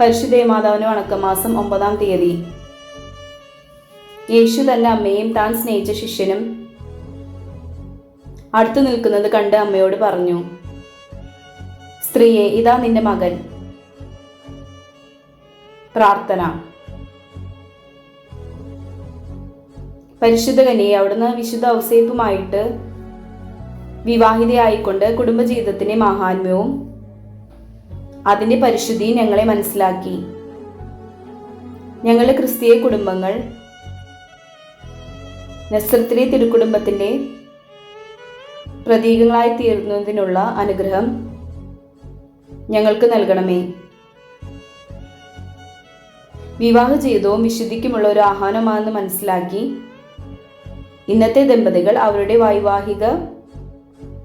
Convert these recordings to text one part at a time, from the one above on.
പരിശുദ്ധ മാതാവിന് വണക്കമാസം ഒമ്പതാം തീയതി. യേശു തന്റെ അമ്മയും താൻ സ്നേഹിച്ച ശിഷ്യനും അടുത്തു നിൽക്കുന്നത് കണ്ട് അമ്മയോട് പറഞ്ഞു സ്ത്രീയെ ഇതാ നിന്റെ മകൻ. പ്രാർത്ഥന. പരിശുദ്ധ കനിയെ അവിടുന്ന് വിശുദ്ധ ഔസേപ്പുമായിട്ട് വിവാഹിതയായിക്കൊണ്ട് കുടുംബജീവിതത്തിന്റെ മാഹാത്മ്യവും അതിന്റെ പരിശുദ്ധി ഞങ്ങളെ മനസ്സിലാക്കി. ഞങ്ങളുടെ ക്രിസ്തീയ കുടുംബങ്ങൾ നസ്രത്തിലെ തിരുക്കുടുംബത്തിന്റെ പ്രതീകങ്ങളായി തീർന്നതിനുള്ള അനുഗ്രഹം ഞങ്ങൾക്ക് നൽകണമേ. വിവാഹ ജീവിതവും വിശുദ്ധിക്കുമുള്ള ഒരു ആഹ്വാനമാണെന്ന് മനസ്സിലാക്കി ഇന്നത്തെ ദമ്പതികൾ അവരുടെ വൈവാഹിക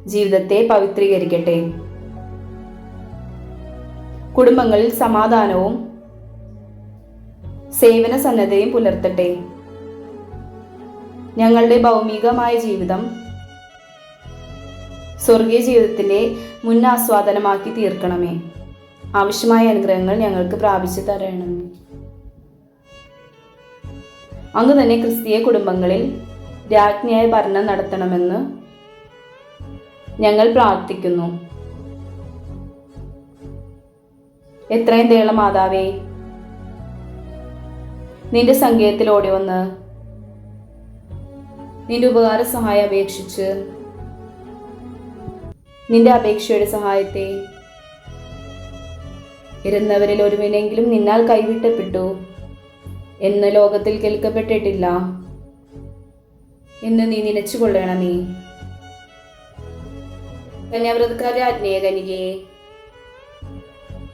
ജീവിതത്തെ പവിത്രീകരിക്കട്ടെ. കുടുംബങ്ങളിൽ സമാധാനവും സേവന സന്നദ്ധയും പുലർത്തട്ടെ. ഞങ്ങളുടെ ഭൗമികമായ ജീവിതം സ്വർഗീയ ജീവിതത്തിന്റെ മുന്നാസ്വാദനമാക്കി തീർക്കണമേ. ആവശ്യമായ അനുഗ്രഹങ്ങൾ ഞങ്ങൾക്ക് പ്രാപിച്ചു തരണമേ. അങ്ങ് തന്നെ ക്രിസ്തീയ കുടുംബങ്ങളിൽ രാജ്ഞിയായ ഭരണം നടത്തണമെന്ന് ഞങ്ങൾ പ്രാർത്ഥിക്കുന്നു. എത്രയും ദയുള്ള മാതാവേ നിന്റെ സങ്കേതത്തിൽ ഓടി വന്ന് നിന്റെ ഉപകാര സഹായം അപേക്ഷിച്ച് നിന്റെ അപേക്ഷയുടെ സഹായത്തെ ഇരുന്നവരിൽ ഒരുവിനെങ്കിലും നിന്നാൽ കൈവിട്ടപ്പെട്ടു എന്ന് ലോകത്തിൽ കേൾക്കപ്പെട്ടിട്ടില്ല എന്ന് നീ നിലച്ചുകൊള്ളണമേ കന്യാവ്രതക്കാരെ ആജ്ഞേയ കനികയെ.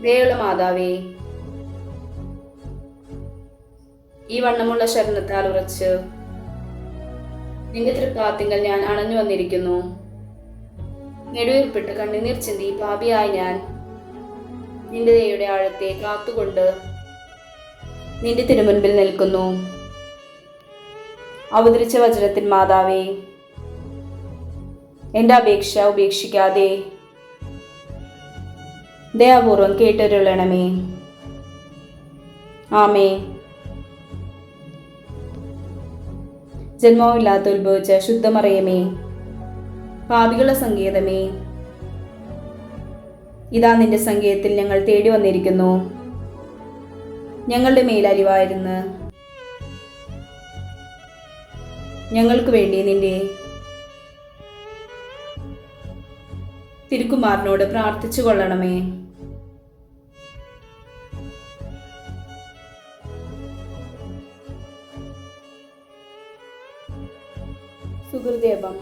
ദയുള്ള മാതാവേ ഈ വണ്ണമുള്ള ശരണത്താൽ ഉറച്ച് നിന്റെ തൃപ്പാത്തിങ്കൽ ഞാൻ അണഞ്ഞു വന്നിരിക്കുന്നു. നെടുവേർപ്പെട്ട് കണ്ണുനീർ ചിന്തി പാപിയായി ഞാൻ നിന്റെ ദയയുടെ ആഴത്തെ കാത്തുകൊണ്ട് നിന്റെ തിരുമുൻപിൽ നിൽക്കുന്നു. അവതരിച്ച വചനത്തിൻ മാതാവേ എന്റെ അപേക്ഷ ഉപേക്ഷിക്കാതെ ദയാപൂർവം കേട്ടൊരുളണമേ. ആമേ ജന്മവുമില്ലാത്ത ഉത്ഭവിച്ച ശുദ്ധമറിയമേ പാപികളുടെ സങ്കേതമേ ഇതാ നിന്റെ സങ്കേതത്തിൽ ഞങ്ങൾ തേടി വന്നിരിക്കുന്നു. ഞങ്ങളുടെ മേലരിവായിരുന്നു ഞങ്ങൾക്ക് വേണ്ടി നിന്റെ തിരുക്കുമാറിനോട് പ്രാർത്ഥിച്ചു കൊള്ളണമേ സുഹൃദേവം.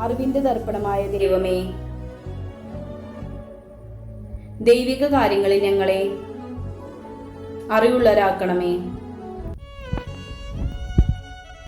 അറിവിന്റെ ദർപ്പണമായ ദൈവമേ ദൈവിക കാര്യങ്ങളിൽ ഞങ്ങളെ അറിവുള്ളവരാക്കണമേ.